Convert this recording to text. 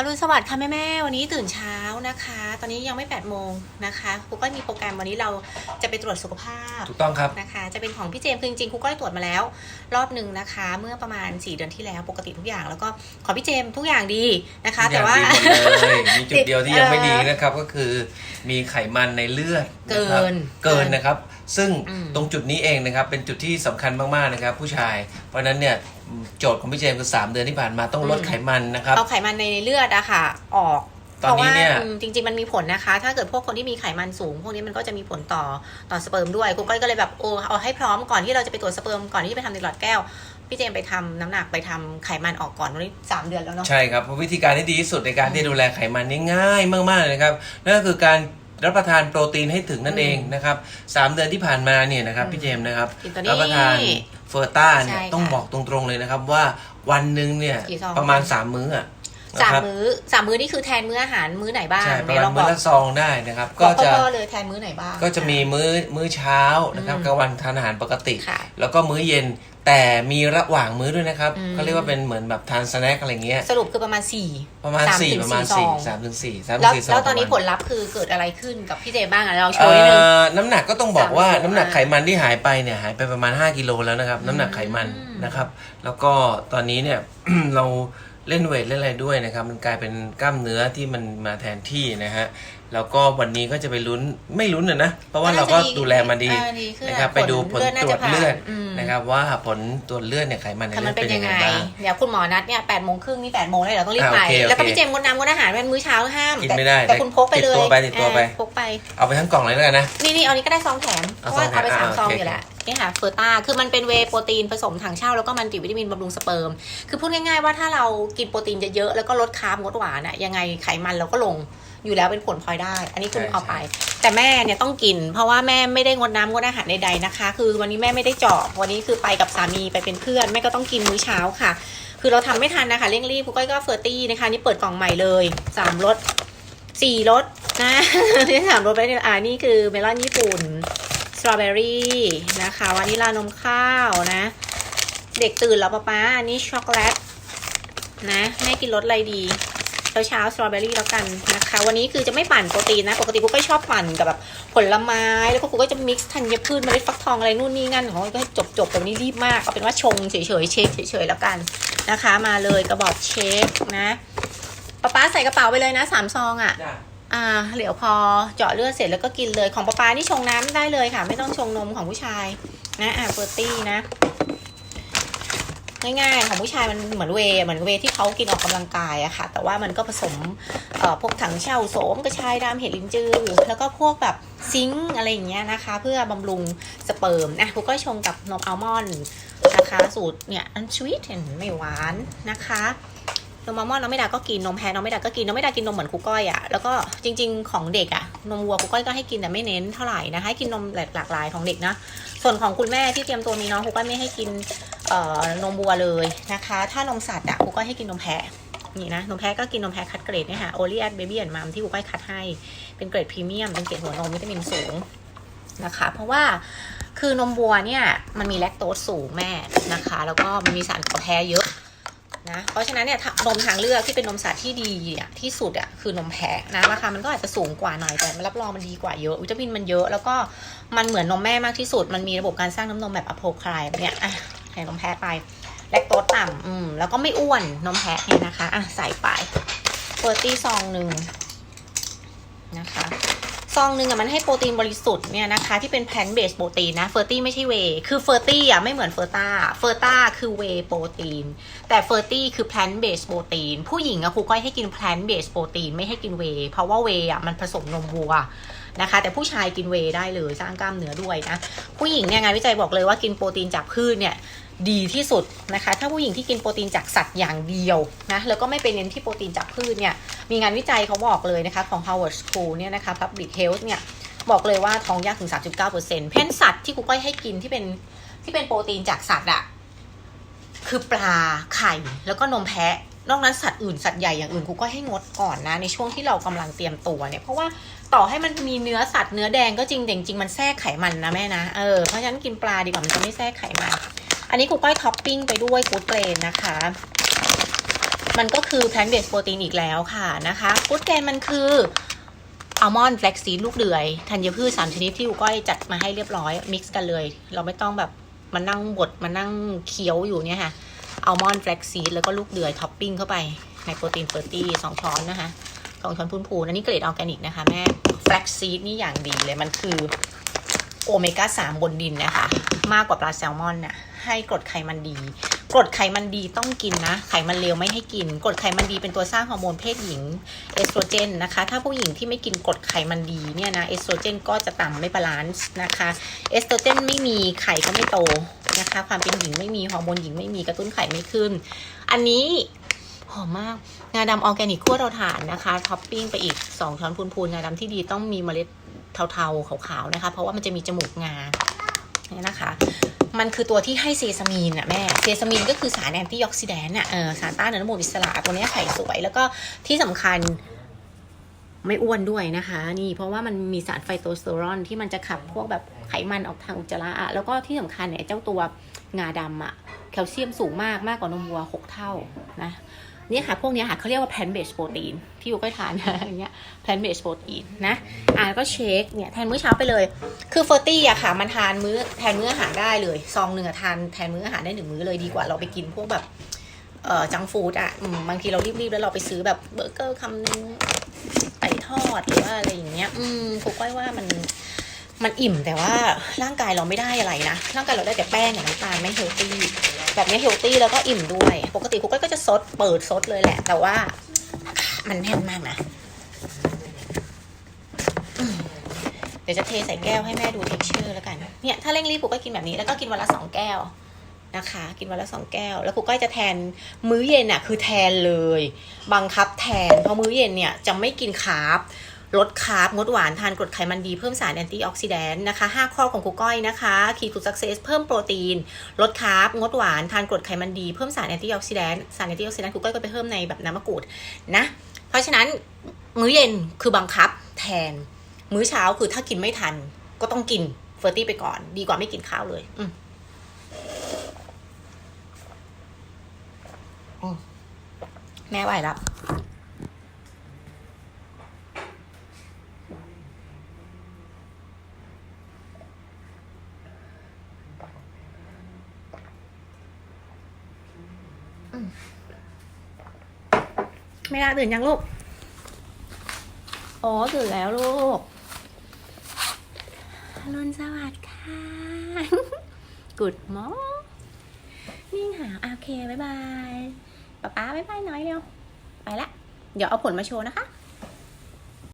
อรุณสวัสดิ์ค่ะแม่แม่วันนี้ตื่นเช้า นะคะ ตอนนี้ยังไม่8ปดโมงนะคะครูก็มีโปรแกรมวันนี้เราจะไปตรวจสุขภาพถูกต้องครับนะคะ จะเป็นของพี่เจมส์คือจริงๆครูก็ได้ตรวจมาแล้ว รอบหนึ่งนะคะ เมื่อประมาณ 4 เดือนที่แล้วปกติทุกอย่าง แล้วก็ของพี่เจมส์ทุกอย่างดีนะคะ แต่ว่าทุกอย่งดีหมดเลยมีจุติดดเดียวที่ยังไม่เอ่อดีนะครับก็คือ มีไขมันในเลือดเกินะครับนเกินนะครับ ซึ่งอืมตรงจุดนี้เองนะครับเป็นจุดที่สำคัญมากๆนะครับ ผู้ชาย เพราะฉะนั้นเนี่ยโจทย์ของพี่เจมส์คือ3เดือนที่ผ่านมาต้องลดไขมันนะครับเอาไขมันในเลือดอะค่ะออก ตอนนี้เนี่ยพราะว่าอืมจริง ๆ มันมีผลนะคะ ถ้าเกิดพวกคนที่มีไขมันสูง พวกนี้มันก็จะมีผลต่อต่อสเปิร์มด้วยครูก้อยก็เลยแบบโอ้เอาให้พร้อมก่อนที่เราจะไปตรวจสเปิร์มก่อนที่จะไปทำในหลอดแก้ว พี่เจมส์ไปทำน้ำหนักไปทำไขมันออกก่อนวันนี้สามเดือนแล้วเนาะใช่ครับเพราะวิธีการที่ดีที่สุดในการที่ดูแลไขมันนี่ง่ายมากๆเลยนะครับนั่นก็คือการรับประทานโปรตีนให้ถึงนั่นเองนะครับสามเดือนที่ผ่านมาเนี่ยนะครับพี่เจมส์นะครับกินตัวนี้รับประทานเฟอร์ต้าเนี่ยใช่ค่ะต้องบอกตรงๆเลยนะครับว่าวันหนึ่งเนี่ยกี่ซองประมาณ3มื้ออะนะ สามครับมื้อสามมื้อนี่คือแทนมื้ออาหารมื้อไหนบ้างใช่ประไหนมาณลองบมื้ออกละซองได้นะครับ ก็ก็จะจะเลยแทนมื้อไหนบ้างก็จะมีมื้อมื้อเช้านะครับอืมกลางวันทานอาหารปกติค่ะแล้วก็มื้อเย็นแต่มีระหว่างมื้อด้วยนะครับอืมเขาเรียกว่าเป็นเหมือนแบบทานสแน็คอะไรเงี้ยสรุปคือประมาณสี่ประมาณสามสี่ถึงประมาณสี่สี่ซองสามถึงสี่สามถึแล้วงสี่ซองแล้วตอนนี้ประผมาณลลัพธ์คือเกิดอะไรขึ้นกับพี่เจบ้างอะเราโชเอ่ว์นิดนึงอน้ำหนักก็ต้องบอกว่าสามกิโลน้ำหนักอะไขมันที่หายไปเนี่ยหายไปประมาณ 5กิโลแล้วนะครับ น้ำหนักไขมันอืมนะครับ แล้วก็ตอนนี้เนี่ยเรา เล่นเวทเล่นอะไรด้วยนะครับ มันกลายเป็นกล้ามเนื้อที่มันมาแทนที่นะฮะแล้วก็วันนี้ก็จะไปลุ้นไม่ลุ้นนะนะเพราะว่าเราก็ดูแลมาดีเออขึ้นะครับไปดูผลน่าตรวจะจผ่านเลือดมนะครับว่าผลตรวจเลือดเนี่ยไขมันในค่ะเลืมัอนดเป็เป็นนยัยังงไงไงบ้างเดี๋ยวคุณหมอนัดเนี่ยแปดโมงครึ่งนี่แปดโมงแล้วเดี๋ยวต้องรีบอ่าไปโอเคโอเคแล้วก็พี่เจมส์งดน้ำงดอาหารเป็นมื้อเช้าห้ามกินแต่ไม่ได้แต่คุณพกไปเลยติดตัวไปติดตัวไปเออพกไปเอาไปทั้งกล่องเลยแล้วกันนะนี่นี่เอานี้ก็ได้ซองแถมเพเอาราะว่าซองแถมเอาไปสามอ่าซองโอเคอยู่แล้ว นี่ค่ะเฟอร์ต้าคือมันเป็นเวย์โปรตีนผสมถังเช่าแล้วก็มันติวิตามินบำรุงสเปิร์ม คือพูดง่ายๆว่าถ้าเรากินโปรตีนเยอะๆแล้วก็ลดคาร์บงดหวานอะยังไงไขมันเราก็ลงอยู่แล้วเป็นผลพลอยได้ อันนี้คุณใช่เอาไป แต่แม่เนี่ยต้องกิน เพราะว่าแม่ไม่ได้งดน้ำงดอาหารใดๆนะคะ คือวันนี้แม่ไม่ได้เจาะวันนี้คือไปกับสามีไปเป็นเพื่อนแม่ก็ต้องกินมื้อเช้าค่ะ คือเราทำไม่ทันนะคะเร่งรีบคุณก้อยก็เฟอร์ตี้นะคะนี่เปิดกล่องใหม่เลยสามรสสี่รสนะที่สามรสไปเนี่ยอ่านี่คือเมลอนญี่ปุ่น สตรอเบอรี่นะคะวานิลานมข้าวนะ เด็กตื่นแล้วป๊าป๊าอันนี้ช็อกโกแลตนะแม่กินรสอะไรดีเช้าเช้าสตรอเบอรี่แล้วกันนะคะ วันนี้คือจะไม่ปั่นโปรตีนนะ ปกติกูก็ชอบปั่นกับแบบผลไม้แล้วก็กูก็จะมิกซ์ธัญพืชเมล็ดฟักทองอะไรนู่นนี่งั้นของก็จบจบแต่วันนี้รีบมากเอาเป็นว่าชงเฉยๆเช็คเฉยแล้วกันนะคะ มาเลยกระบอกเชฟนะป๊าป๊าใส่กระเป๋าไปเลยนะสามซองอะ อ่าเดี๋ยวพอเจาะเลือดเสร็จแล้วก็กินเลยของป๊าปานี่ชงน้ำได้เลยค่ะ ไม่ต้องชงนมของผู้ชายนะอ่าเฟอร์ตี้นะง่ายๆของผู้ชายมันเหมือนเวเหมือนเวที่เขากินออกกำลังกายอะค่ะ แต่ว่ามันก็ผสมเอ่อพวกถังเช่าโสมกระชายดำเห็ดลินจือ แล้วก็พวกแบบซิงค์อะไรอย่างเงี้ยนะคะ เพื่อบำรุงสเปิร์มนะกูก็ชงกับนมอัลมอนด์นะคะ สูตรเนี่ยอันสวีทเห็นไม่หวานนะคะ นมอัลมอนด์น้องไม่ดาก็กินนมแพ้น้องไม่ดาก็กินน้องไม่ดากินนมเหมือนครูก้อยอะแล้วก็จริง ๆ ของเด็กอะนมวัวครูก้อยก็ให้กินแต่ไม่เน้นเท่าไหร่นะให้กินนมหลากหลายของเด็กนะส่วนของคุณแม่ที่เตรียมตัวมีน้องครูก้อยไม่ให้กินเอ่อนมวัวเลยนะคะ ถ้านมสัตว์อะครูก็ให้กินนมแพะนี่นะนมแพะก็กินนมแพะคัดเกรดเนี่ยค่ะโอลีแอดเบบี้แอนมัมที่ครูก้อยคัดให้เป็นเกรดพรีเมียมเป็นเกรดหัวนมวิตามินสูงนะคะ เพราะว่าคือนมวัวเนี่ยมันมีแลคโตสสูงแม่นะคะ แล้วก็มันมีสารก่อแพ้เยอะ นะเพราะฉะนั้นเนี่ยนมทางเลือกที่เป็นนมสัตว์ที่ดีอะที่สุดอะคือนมแพะนะราคามันก็อาจจะสูงกว่าหน่อยแต่รับรองมันดีกว่าเยอะ วิตามินมันเยอะแล้วก็มันเหมือนนมแม่มากที่สุด มันมีระบบการสร้างน้ำนมแบบอโพคลายแบบเนี่ยอะใส่นมแพะไปแลคโตสต่ำอืมแล้วก็ไม่อ้วนนมแพะเนี่ยนะคะอะใส่ไปเฟอร์ตี้ซองหนึ่งนะคะ ซองหนึ่งอะมันให้โปรตีนบริสุทธิ์เนี่ยนะคะที่เป็นแพลนเบสโปรตีนนะเฟอร์ตี้ไม่ใช่เวคือเฟอร์ตี้อะไม่เหมือนเฟอร์ต้าเฟอร์ต้าคือเวโปรตีน แต่เฟอร์ตี้คือแพลนเบสโปรตีนผู้หญิงอะครูก้อยให้กินแพลนเบสโปรตีนไม่ให้กินเวเพราะว่าเวอะมันผสมนมวัวนะคะ แต่ผู้ชายกินเวได้เลยสร้างกล้ามเนื้อด้วยนะ ผู้หญิงเนี่ยงานวิจัยบอกเลยว่ากินโปรตีนจากพืชเนี่ยดีที่สุดนะคะ ถ้าผู้หญิงที่กินโปรตีนจากสัตว์อย่างเดียวนะแล้วก็ไม่ไปเน้นที่โปรตีนจากพืชเนี่ยมีงานวิจัยเขาบอกเลยนะคะของ Harvard School เนี่ยนะคะ Public Health เนี่ยบอกเลยว่าท้องยากถึง 39%เพราะฉะนั้นสัตว์ที่ครูก้อยให้กินที่เป็นที่เป็นโปรตีนจากสัตว์อะคือปลาไข่แล้วก็นมแพะ นอกนั้นสัตว์อื่นสัตว์ใหญ่อย่างอื่นครูก็ให้งดก่อนนะ ในช่วงที่เรากำลังเตรียมตัวเนี่ยเพราะว่าต่อให้มันมีเนื้อสัตว์เนื้อแดงก็จริงแต่จริงมันแทรกไขมันนะแม่นะเออเพราะฉะนั้นกินปลาดีกว่ามันจะไม่แทรกไขมัน อันนี้ครูก้อยท็อปปิ้งไปด้วยกูดเกรนนะคะ มันก็คือ plant based protein อีกแล้วค่ะนะคะฟูดแกรนมันคืออัลมอนด์แฟลกซีลูกเดือยธัญพืชสามชนิดที่กูก้อยจัดมาให้เรียบร้อยมิกซ์กันเลย เราไม่ต้องแบบมานั่งบดมานั่งเคี้ยวอยู่เนี่ยค่ะ อัลมอนด์แฟลกซีดแล้วก็ลูกเดือยท็อปปิ้งเข้าไปในโปรตีนเฟอร์ตี้สองช้อนนะคะสองช้อนพูนๆอันนี้เกรดออร์แกนิกนะคะแม่แฟลกซีดนี่อย่างดีเลยมันคือโอเมก้า3บนดินนะคะ มากกว่าปลาแซลมอนน่ะให้กรดไขมันดี กรดไขมันดีต้องกินนะ ไขมันเลวไม่ให้กิน กรดไขมันดีเป็นตัวสร้างฮอร์โมนเพศหญิงเอสโตรเจนนะคะ ถ้าผู้หญิงที่ไม่กินกรดไขมันดีเนี่ยนะเอสโตรเจนก็จะต่ำไม่บาลานซ์นะคะ เอสโตรเจนไม่มีไข่ก็ไม่โต นะคะ ความเป็นหญิงไม่มีฮอร์โมนหญิงไม่มีกระตุ้นไข่ไม่ขึ้น อันนี้หอมมากงาดำออร์แกนิกขั้วเราถ่านนะคะท็อปปิ้งไปอีก 2 ช้อนพูนๆงาดำที่ดีต้องมีเมล็ดเทาๆขาวๆนะคะ เพราะว่ามันจะมีจมูกงาเนี่ยนะคะ มันคือตัวที่ให้เซซามีนอะแม่เซซามีนก็คือสารแอนตี้ออกซิแดนต์อะเออสารต้านอนุมูลอิสระตัวนี้ไข่สวย แล้วก็ที่สำคัญ ไม่อ้วนด้วยนะคะ นี่เพราะว่ามันมีสารไฟโตสเตอรอนที่มันจะขับพวกแบบไขมันออกทางอุจจาระอะแล้วก็ที่สำคัญเนี่ยเจ้าตัวงาดำอะแคลเซียมสูงมากมากกว่านมวัวหกเท่านะนี่ค่ะ พวกนี้ค่ะเขาเรียกว่า plant based protein ที่อยู่ก็ทานนะอย่างเงี้ย plant based protein นะอ่านก็เช็คเนี่ยแทนมื้อเช้าไปเลย คือเฟอร์ตี้อะค่ะ มันทานมื้อแทนมื้ออาหารได้เลย ซองหนึ่งอะทานแทนมื้ออาหารได้หนึ่งมื้อเลยดีกว่าเราไปกินพวกแบบ เอ่อจังฟู้ดอะบางทีเรารีบๆแล้วเราไปซื้อแบบเบอร์เกอร์คำนึงไก่ทอดหรือว่าอะไรอย่างเงี้ย อืมกูก้อยว่ามันมันอิ่มแต่ว่าร่างกายเราไม่ได้อะไรนะ ร่างกายเราได้แต่แป้งกับน้ำตาลไม่เฮลตี้แบบนี้เฮลตี้แล้วก็อิ่มด้วย ปกติกูก้อยก็จะซดเปิดซดเลยแหละ แต่ว่ามันแน่นมากนะเดี๋ยวจะเทใส่แก้วให้แม่ดูเท็กเชอร์แล้วกัน เนี่ย ถ้าเร่งรีบกูก็กินแบบนี้ แล้วก็กินวันละสองแก้ว นะคะ กินวันละสองแก้ว แล้วกูก็จะแทนมื้อเย็นอะคือแทนเลย บังคับแทน เพราะมื้อเย็นเนี่ยจะไม่กินคาร์บลดคาร์บงดหวานทานกรดไขมันดีเพิ่มสารแอนตี้ออกซิแดนต์นะคะ 5 ข้อของครูก้อยนะคะคีย์ทูสักเซสเพิ่มโปรตีน ลดคาร์บงดหวานทานกรดไขมันดีเพิ่มสารแอนตี้ออกซิแดนต์สารแอนตี้ออกซิแดนต์ครูก้อยก็ไปเพิ่มในแบบน้ำมะกรูดนะ เพราะฉะนั้นมื้อเย็นคือบังคับแทน มื้อเช้าคือถ้ากินไม่ทันก็ต้องกินเฟอร์ตี้ไปก่อน ดีกว่าไม่กินข้าวเลย อืมอืม แม่ไหวแล้วไม่น่าตื่นยังลูก อ๋อตื่นแล้วลูกอรุณสวัสดิ์ค่ะ Good morning นี่ค่ะโอเค บ๊ายบาย ป๊าป๊าบ๊ายบายน้อยเร็วไปละ เดี๋ยวเอาผลมาโชว์นะคะ